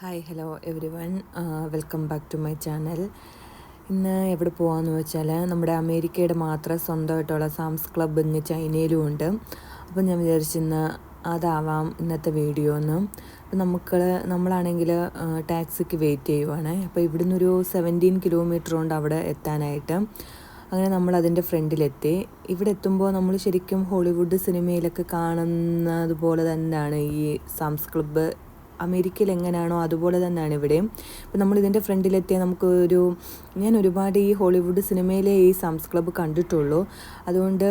Hi hello everyone welcome back to my channel ഇന്ന് എവിടെ പോകാമെന്ന് വെച്ചാൽ നമ്മുടെ അമേരിക്കയുടെ മാത്രം സ്വന്തമായിട്ടുള്ള സാംസ് ക്ലബ്ബ് ഇന്ന് ചൈനയിലും ഉണ്ട്. അപ്പം ഞാൻ വിചാരിച്ചിന്ന് അതാവാം ഇന്നത്തെ വീഡിയോ എന്ന് അപ്പം നമുക്ക് നമ്മളാണെങ്കിൽ ടാക്സിക്ക് വെയിറ്റ് ചെയ്യുവാണ്. അപ്പോൾ ഇവിടുന്ന് ഒരു സെവന്റീൻ കിലോമീറ്റർ ഉണ്ട് അവിടെ എത്താനായിട്ട് അങ്ങനെ നമ്മൾ അതിന്റെ ഫ്രണ്ടിലെത്തി. ഇവിടെ എത്തുമ്പോൾ നമ്മൾ ശരിക്കും ഹോളിവുഡ് സിനിമയിലൊക്കെ കാണുന്നതുപോലെ തന്നെയാണ് ഈ സാംസ് ക്ലബ്ബ് അമേരിക്കയിൽ എങ്ങനെയാണോ അതുപോലെ തന്നെയാണ് ഇവിടെയും. അപ്പം നമ്മൾ ഇതിന്റെ ഫ്രണ്ടിലെത്തിയ നമുക്ക് ഒരു ഞാൻ ഒരുപാട് ഈ ഹോളിവുഡ് സിനിമയിലെ ഈ സംസ് ക്ലബ്ബ് കണ്ടിട്ടുള്ളൂ. അതുകൊണ്ട്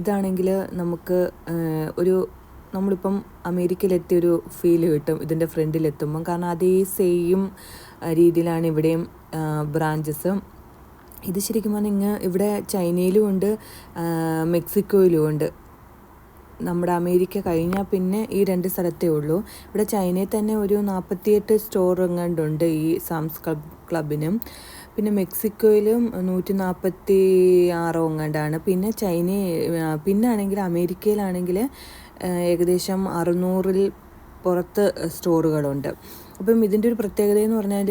ഇതാണെങ്കിൽ നമുക്ക് ഒരു നമ്മളിപ്പം അമേരിക്കയിലെത്തിയൊരു ഫീൽ കിട്ടും ഇതിന്റെ ഫ്രണ്ടിലെത്തുമ്പം. കാരണം അതേ സെയിം രീതിയിലാണ് ഇവിടെയും ബ്രാഞ്ചസ്. ഇത് ശരിക്കും പറഞ്ഞാൽ ഇങ്ങ് ഇവിടെ ചൈനയിലും ഉണ്ട് മെക്സിക്കോയിലും ഉണ്ട്. നമ്മുടെ അമേരിക്ക കഴിഞ്ഞാൽ പിന്നെ ഈ രണ്ട് സ്ഥലത്തേ ഉള്ളൂ. ഇവിടെ ചൈനയിൽ തന്നെ ഒരു നാൽപ്പത്തിയെട്ട് സ്റ്റോർ എങ്ങാണ്ടുണ്ട് ഈ സാംസ് ക്ലബ് ക്ലബിനും. പിന്നെ മെക്സിക്കോയിലും നൂറ്റി നാൽപ്പത്തി ആറോ എങ്ങാണ്ടാണ്. പിന്നെ ചൈന പിന്നെ ആണെങ്കിൽ അമേരിക്കയിലാണെങ്കിൽ ഏകദേശം അറുന്നൂറിൽ പുറത്ത് സ്റ്റോറുകളുണ്ട് അപ്പം ഇതിന്റെ ഒരു പ്രത്യേകത എന്ന് പറഞ്ഞാൽ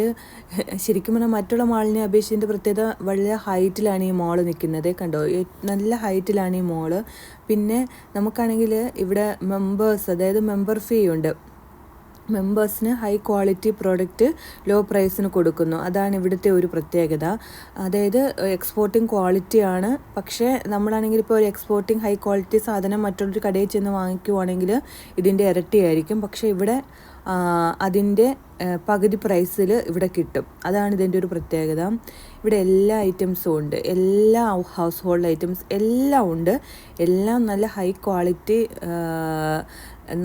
ശരിക്കും പറഞ്ഞാൽ മറ്റുള്ള മാളിനെ അപേക്ഷിച്ച് ഇതിന്റെ പ്രത്യേകത വളരെ ഹൈറ്റിലാണ് ഈ മോൾ നിൽക്കുന്നത് കണ്ടോ? നല്ല ഹൈറ്റിലാണ് ഈ മോൾ. പിന്നെ നമുക്കാണെങ്കിൽ ഇവിടെ മെമ്പേഴ്സ് അതായത് മെമ്പർ ഫീ ഉണ്ട്. മെമ്പേഴ്സിന് ഹൈ ക്വാളിറ്റി പ്രോഡക്റ്റ് ലോ പ്രൈസിന് കൊടുക്കുന്നു. അതാണ് ഇവിടുത്തെ ഒരു പ്രത്യേകത. അതായത് എക്സ്പോർട്ടിങ് ക്വാളിറ്റിയാണ് പക്ഷേ നമ്മളാണെങ്കിൽ ഇപ്പോൾ ഒരു എക്സ്പോർട്ടിംഗ് ഹൈ ക്വാളിറ്റി സാധനം മറ്റൊരു കടയിൽ ചെന്ന് വാങ്ങിക്കുവാണെങ്കിൽ ഇതിന്റെ ഇരട്ടിയായിരിക്കും. പക്ഷേ ഇവിടെ അതിന്റെ പകുതി പ്രൈസിൽ ഇവിടെ കിട്ടും. അതാണ് ഇതിന്റെ ഒരു പ്രത്യേകത. ഇവിടെ എല്ലാ ഐറ്റംസും ഉണ്ട്. എല്ലാ ഹൗസ് ഹോൾഡ് ഐറ്റംസ് എല്ലാം ഉണ്ട്. എല്ലാം നല്ല ഹൈ ക്വാളിറ്റി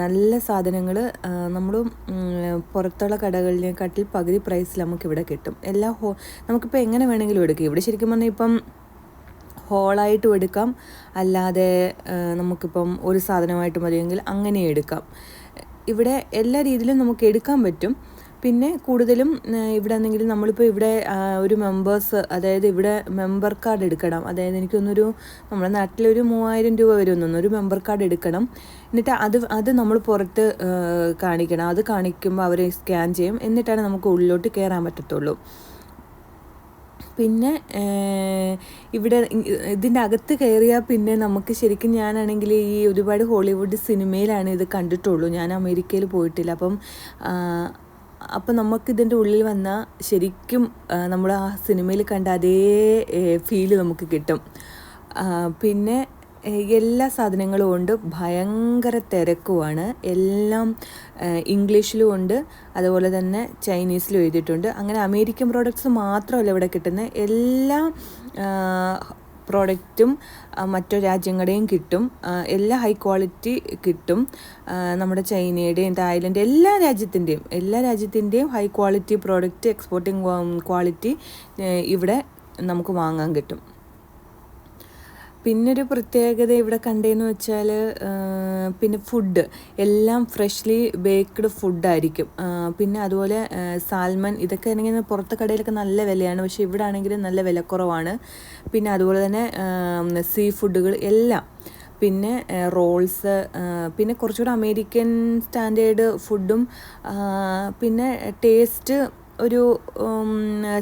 നല്ല സാധനങ്ങൾ നമ്മൾ പുറത്തുള്ള കടകളിനെക്കാട്ടിൽ പകുതി പ്രൈസിൽ നമുക്കിവിടെ കിട്ടും. എല്ലാ ഹോ നമുക്കിപ്പോൾ എങ്ങനെ വേണമെങ്കിലും എടുക്കാം. ഇവിടെ ശരിക്കും പറഞ്ഞാൽ ഇപ്പം ഹോളായിട്ടും എടുക്കാം. അല്ലാതെ നമുക്കിപ്പം ഒരു സാധനമായിട്ട് മതിയെങ്കിൽ അങ്ങനെ എടുക്കാം. ഇവിടെ എല്ലാ രീതിയിലും നമുക്ക് എടുക്കാൻ പറ്റും. പിന്നെ കൂടുതലും ഇവിടെ എന്തെങ്കിലും നമ്മളിപ്പോൾ ഇവിടെ ഒരു മെമ്പേഴ്സ് അതായത് ഇവിടെ മെമ്പർ കാർഡ് എടുക്കണം. അതായത് എനിക്കൊന്നൊരു നമ്മുടെ നാട്ടിലൊരു മൂവായിരം രൂപ വരും തോന്നുന്നു ഒരു മെമ്പർ കാർഡ് എടുക്കണം. എന്നിട്ട് അത് അത് നമ്മൾ പുറത്ത് കാണിക്കണം. അത് കാണിക്കുമ്പോൾ അവർ സ്കാൻ ചെയ്യും. എന്നിട്ടാണ് നമുക്ക് ഉള്ളിലോട്ട് കയറാൻ പറ്റത്തുള്ളൂ. പിന്നെ ഇവിടെ ഇതിന്റെ അകത്ത് കയറിയാൽ പിന്നെ നമുക്ക് ശരിക്കും ഞാനാണെങ്കിൽ ഈ ഒരുപാട് ഹോളിവുഡ് സിനിമയിലാണ് ഇത് കണ്ടിട്ടുള്ളൂ. ഞാൻ അമേരിക്കയിൽ പോയിട്ടില്ല. അപ്പം അപ്പം നമുക്ക് ഇതിന്റെ ഉള്ളിൽ വന്നാൽ ശരിക്കും നമ്മൾ ആ സിനിമയിൽ കണ്ട അതേ ഫീൽ നമുക്ക് കിട്ടും. പിന്നെ എല്ലാ സാധനങ്ങളും ഉണ്ട്. ഭയങ്കര തിരക്കുമാണ് എല്ലാം ഇംഗ്ലീഷിലും ഉണ്ട്. അതുപോലെ തന്നെ ചൈനീസിലും എഴുതിയിട്ടുണ്ട്. അങ്ങനെ അമേരിക്കൻ പ്രോഡക്ട്സ് മാത്രമല്ല ഇവിടെ കിട്ടുന്ന എല്ലാ പ്രോഡക്റ്റും മറ്റു രാജ്യങ്ങളുടെയും കിട്ടും. എല്ലാ ഹൈ ക്വാളിറ്റി കിട്ടും. നമ്മുടെ ചൈനയുടെയും തായ്ലൻഡ് എല്ലാ രാജ്യത്തിന്റെയും എല്ലാ രാജ്യത്തിന്റെയും high quality product exporting quality ഇവിടെ നമുക്ക് വാങ്ങാൻ കിട്ടും. പിന്നൊരു പ്രത്യേകത ഇവിടെ കണ്ടതെന്ന് വെച്ചാൽ പിന്നെ ഫുഡ് എല്ലാം ഫ്രഷ്ലി ബേക്ക്ഡ് ഫുഡായിരിക്കും പിന്നെ അതുപോലെ സാൽമൺ ഇതൊക്കെ ആണെങ്കിൽ പുറത്തെ കടയിലൊക്കെ നല്ല വിലയാണ്. പക്ഷേ ഇവിടെ ആണെങ്കിൽ നല്ല വിലക്കുറവാണ് പിന്നെ അതുപോലെ തന്നെ സീ ഫുഡുകൾ എല്ലാം. പിന്നെ റോൾസ് പിന്നെ കുറച്ചുകൂടെ അമേരിക്കൻ സ്റ്റാൻഡേർഡ് ഫുഡും പിന്നെ ടേസ്റ്റ് ഒരു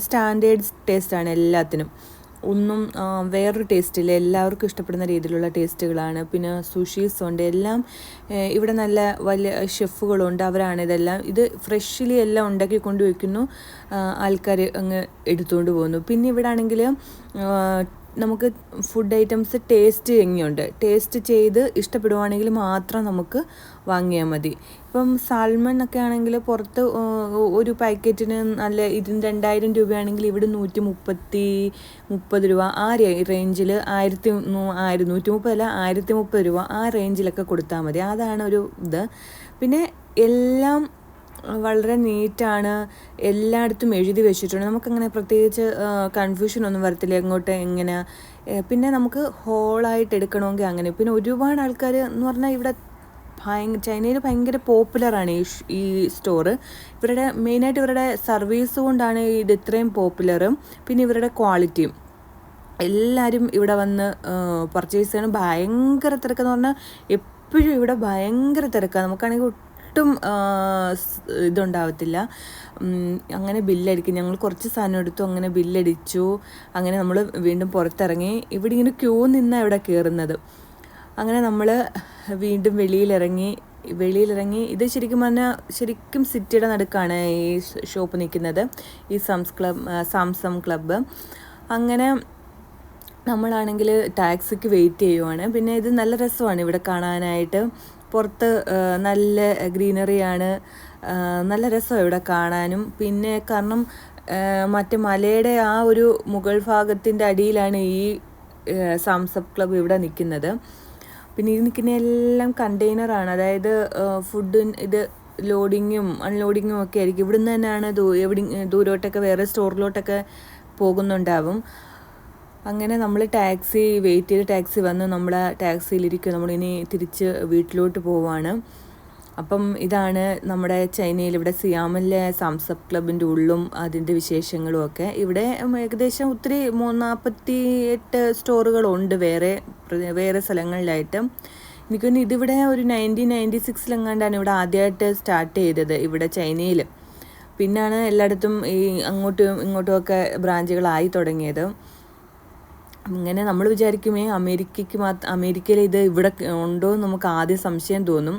സ്റ്റാൻഡേർഡ് ടേസ്റ്റാണ് എല്ലാത്തിനും. ഒന്നും വേറൊരു ടേസ്റ്റില്ല എല്ലാവർക്കും ഇഷ്ടപ്പെടുന്ന രീതിയിലുള്ള ടേസ്റ്റുകളാണ് പിന്നെ സുഷീസ് ഉണ്ട്. എല്ലാം ഇവിടെ നല്ല വലിയ ഷെഫുകളുണ്ട് അവരാണ് ഇതെല്ലാം. ഇത് ഫ്രഷ്ലി എല്ലാം ഉണ്ടാക്കി കൊണ്ടുവയ്ക്കുന്നു ആൾക്കാർ അങ്ങ് എടുത്തുകൊണ്ട് പോകുന്നു. പിന്നെ ഇവിടെ ആണെങ്കിൽ നമുക്ക് ഫുഡ് ഐറ്റംസ് ടേസ്റ്റ് എങ്ങനെയുണ്ട്? ടേസ്റ്റ് ചെയ്ത് ഇഷ്ടപ്പെടുവാണെങ്കിൽ മാത്രം നമുക്ക് വാങ്ങിയാൽ മതി. ഇപ്പം സാൽമൺ ഒക്കെ ആണെങ്കിൽ പുറത്ത് ഒരു പാക്കറ്റിന് നല്ല ഇതിന് രണ്ടായിരം രൂപയാണെങ്കിൽ ഇവിടെ നൂറ്റി മുപ്പത്തി മുപ്പത് രൂപ. ആ റേഞ്ചിൽ ആയിരത്തി ആയിരം നൂറ്റി മുപ്പതല്ല ആയിരത്തി മുപ്പത് രൂപ ആ റേഞ്ചിലൊക്കെ കൊടുത്താൽ മതി. അതാണ് ഒരു ഇത്. പിന്നെ എല്ലാം വളരെ നീറ്റാണ്. എല്ലായിടത്തും എഴുതി വെച്ചിട്ടുണ്ട്. നമുക്കങ്ങനെ പ്രത്യേകിച്ച് കൺഫ്യൂഷൻ ഒന്നും വരത്തില്ല. എങ്ങോട്ട് എങ്ങനെ? പിന്നെ നമുക്ക് ഹോളായിട്ട് എടുക്കണമെങ്കിൽ അങ്ങനെ. പിന്നെ ഒരുപാട് ആൾക്കാർ എന്ന് പറഞ്ഞാൽ ഇവിടെ ഭയങ്കര ചൈനയിൽ ഭയങ്കര പോപ്പുലറാണ് ഈ ഈ സ്റ്റോർ ഇവരുടെ മെയിനായിട്ട് ഇവരുടെ സർവീസ് കൊണ്ടാണ് ഇത് ഇത്രയും പോപ്പുലറും പിന്നെ ഇവരുടെ ക്വാളിറ്റിയും എല്ലാവരും ഇവിടെ വന്ന് പർച്ചേസ് ചെയ്യണം. ഭയങ്കര തിരക്കെന്ന് പറഞ്ഞാൽ എപ്പോഴും ഇവിടെ ഭയങ്കര തിരക്കാണ് നമുക്കാണെങ്കിൽ ഒട്ടും ഇതുണ്ടാവത്തില്ല. അങ്ങനെ ബില്ലടിക്കും. ഞങ്ങൾ കുറച്ച് സാധനം എടുത്തു അങ്ങനെ ബില്ലടിച്ചു. അങ്ങനെ നമ്മൾ വീണ്ടും പുറത്തിറങ്ങി. ഇവിടെ ഇങ്ങനെ ക്യൂ നിന്നാണ് ഇവിടെ കയറുന്നത് അങ്ങനെ നമ്മൾ വീണ്ടും വെളിയിലിറങ്ങി വെളിയിലിറങ്ങി. ഇത് ശരിക്കും പറഞ്ഞാൽ ശരിക്കും സിറ്റിയുടെ നടുക്കാണ് ഈ ഷോപ്പ് നിൽക്കുന്നത്. ഈ സംസ് ക്ലബ് സാംസം ക്ലബ്ബ്. അങ്ങനെ നമ്മളാണെങ്കിൽ ടാക്സിക്ക് വെയിറ്റ് ചെയ്യുവാണ്. പിന്നെ ഇത് നല്ല രസമാണ് ഇവിടെ കാണാനായിട്ട്. പുറത്ത് നല്ല ഗ്രീനറിയാണ് നല്ല രസമാണ് ഇവിടെ കാണാനും. പിന്നെ കാരണം മറ്റേ മലയുടെ ആ ഒരു മുഗൾ ഭാഗത്തിന്റെ അടിയിലാണ് ഈ സാംസപ്പ് ക്ലബ്ബ് ഇവിടെ നിൽക്കുന്നത്. പിന്നെ ഈ നിൽക്കുന്ന എല്ലാം കണ്ടെയ്നറാണ് അതായത് ഫുഡ് ഇത് ലോഡിങ്ങും അൺലോഡിങ്ങും ഒക്കെ ആയിരിക്കും. ഇവിടുന്ന് തന്നെയാണ് ദൂ എവിടെ ദൂരോട്ടൊക്കെ വേറെ സ്റ്റോറിലോട്ടൊക്കെ പോകുന്നുണ്ടാവും. അങ്ങനെ നമ്മൾ ടാക്സി വെയിറ്റ് ചെയ്ത് ടാക്സി വന്ന് നമ്മൾ ടാക്സിയിലിരിക്കും. നമ്മളിനി തിരിച്ച് വീട്ടിലോട്ട് പോവാണ്. അപ്പം ഇതാണ് നമ്മുടെ ചൈനയിൽ ഇവിടെ സിയാമിലെ സാംസപ്പ് ക്ലബിന്റെ ഉള്ളും അതിന്റെ വിശേഷങ്ങളും ഒക്കെ. ഇവിടെ ഏകദേശം ഒത്തിരി മൂന്നാൽപ്പത്തി എട്ട് സ്റ്റോറുകളുണ്ട് വേറെ വേറെ സ്ഥലങ്ങളിലായിട്ട്. എനിക്ക് തോന്നുന്നു ഇതിവിടെ ഒരു നയന്റീൻ നയന്റി സിക്സിലെങ്ങാണ്ടാണ് ഇവിടെ ആദ്യമായിട്ട് സ്റ്റാർട്ട് ചെയ്തത് ഇവിടെ ചൈനയിൽ പിന്നാണ് എല്ലായിടത്തും ഈ അങ്ങോട്ടും ഇങ്ങോട്ടും ഒക്കെ ബ്രാഞ്ചുകളായി തുടങ്ങിയത്. ഇങ്ങനെ നമ്മൾ വിചാരിക്കുമേ അമേരിക്കയ്ക്ക് മാത്രം അമേരിക്കയിൽ ഇത് ഇവിടെ ഉണ്ടോ എന്ന് നമുക്ക് ആദ്യം സംശയം തോന്നും.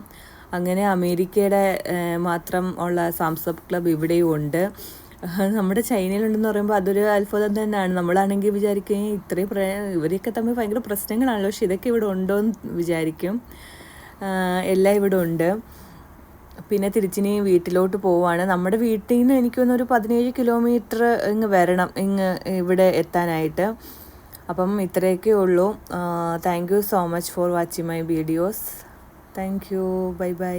അങ്ങനെ അമേരിക്കയുടെ മാത്രം ഉള്ള സാംസപ്പ് ക്ലബ് ഇവിടെയും ഉണ്ട്. നമ്മുടെ ചൈനയിലുണ്ടെന്ന് പറയുമ്പോൾ അതൊരു അത്ഭുതം തന്നെയാണ്. നമ്മളാണെങ്കിൽ വിചാരിക്കും "ഏയ് ഇത്രയും പ്ര ഇവരെയൊക്കെ തമ്മിൽ ഭയങ്കര പ്രശ്നങ്ങളാണല്ലോ. പക്ഷെ ഇതൊക്കെ ഇവിടെ ഉണ്ടോ എന്ന് വിചാരിക്കും. എല്ലാം ഇവിടെ ഉണ്ട്. പിന്നെ തിരിച്ചിനി വീട്ടിലോട്ട് പോവാണ്. നമ്മുടെ വീട്ടിൽ നിന്ന് എനിക്കൊന്നൊരു പതിനേഴ് കിലോമീറ്റർ ഇങ്ങ് വരണം ഇങ്ങ് ഇവിടെ എത്താനായിട്ട്. അപ്പം ഇത്രയൊക്കെ ഉള്ളൂ. Thank you so much for watching my videos thank you bye bye